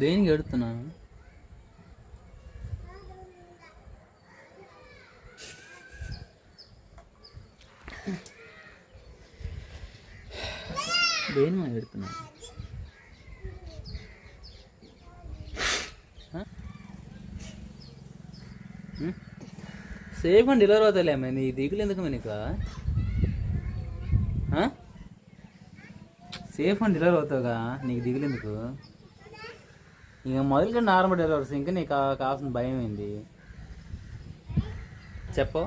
దేనికి ఎడుతున్నా దేని మా ఎడుతున్నా సేఫ్ అండ్ డెలివరీ అవుతాయి నీ దిగులు ఎందుకు నీకు? సేఫ్ అండ్ డెలివరీ అవుతావుగా నీకు దిగులు ఎందుకు? ఇక మొదలుగా నార్మల్ డెలివరీస్ ఇంకా నీకు కావాల్సిన భయం ఏంది? చెప్పు.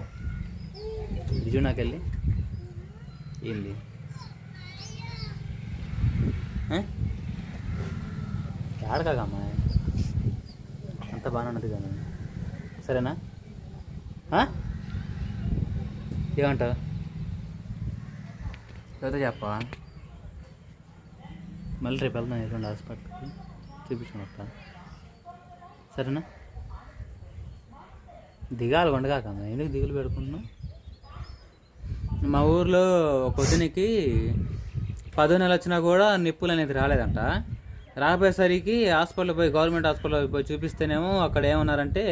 ఇజు నాకు వెళ్ళి. ఏంది? ఏడకాగమ్మా అంత బాగానే ఉన్నది కానీ సరేనా? ఏమంటావు? లేకపోతే చెప్పా మళ్ళీ రేపు వెళ్దాం ఎటువంటి హాస్పిటల్కి. చూపించుకున్నట్ట సరేనా? దిగాలి కొండగాక ఎందుకు దిగులు పెడుకుంటున్నాం మా ఊర్లో ఒక వదినికి పదో నెల వచ్చినా కూడా నిప్పులు అనేది రాలేదంట. రాకపోయేసరికి హాస్పిటల్ పోయి గవర్నమెంట్ హాస్పిటల్ పోయి చూపిస్తేనేమో అక్కడ ఏమన్నారంటే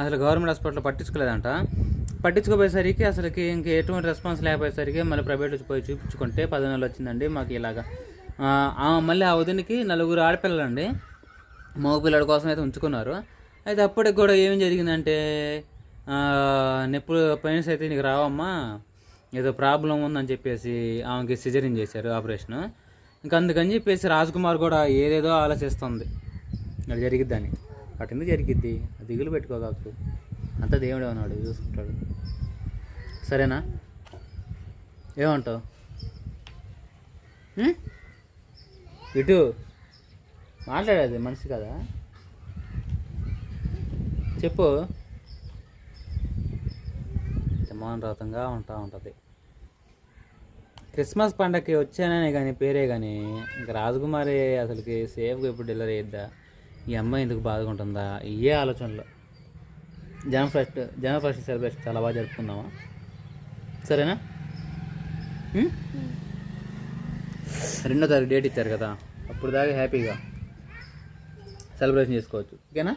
అసలు గవర్నమెంట్ హాస్పిటల్ పట్టించుకోలేదంట. పట్టించుకోపోయేసరికి అసలుకి ఇంక ఎటువంటి రెస్పాన్స్ లేకపోయేసరికి మళ్ళీ ప్రైవేట్ పోయి చూపించుకుంటే పదో నెలలు వచ్చిందండి మాకు ఇలాగా. మళ్ళీ ఆ వదినికి నలుగురు ఆడపిల్లలండి. మగపిల్లడి కోసం అయితే ఉంచుకున్నారు. అయితే అప్పటికి కూడా ఏం జరిగిందంటే నెప్పుడు పెయిన్స్ అయితే నీకు రావమ్మా. ఏదో ప్రాబ్లం ఉందని చెప్పేసి ఆమెకి సిజరింగ్ చేశారు ఆపరేషన్. ఇంకా అందుకని చెప్పేసి రాజ్ కుమార్ కూడా ఏదేదో ఆలోచిస్తుంది. అది జరిగిద్దని అటు ఎందుకు జరిగిద్ది. దిగులు పెట్టుకోగాకు అంతా దేవుడే ఉన్నాడు చూసుకుంటాడు. సరేనా? ఏమంటావు? ఇటు మాట్లాడేది మనిషి కదా. చెప్పు. మౌనరతంగా ఉంటా ఉంటుంది. క్రిస్మస్ పండగకి వచ్చాననే కానీ పేరే కానీ ఇంకా రాజకుమారి అసలుకి సేఫ్గా ఎప్పుడు డెలివరీ అయ్యిద్దా? ఈ అమ్మాయి ఎందుకు బాధకుంటుందా? ఇవే ఆలోచనలు. జన ఫస్ట్ జన ఫస్ట్ సెలబ్రేషన్ చాలా బాగా జరుపుకుందామా? సరేనా? రెండో తారీఖు డేట్ ఇచ్చారు కదా అప్పుడు దాకా హ్యాపీగా. సెలబ్రేషన్ చేసుకోవచ్చు. ఓకేనా?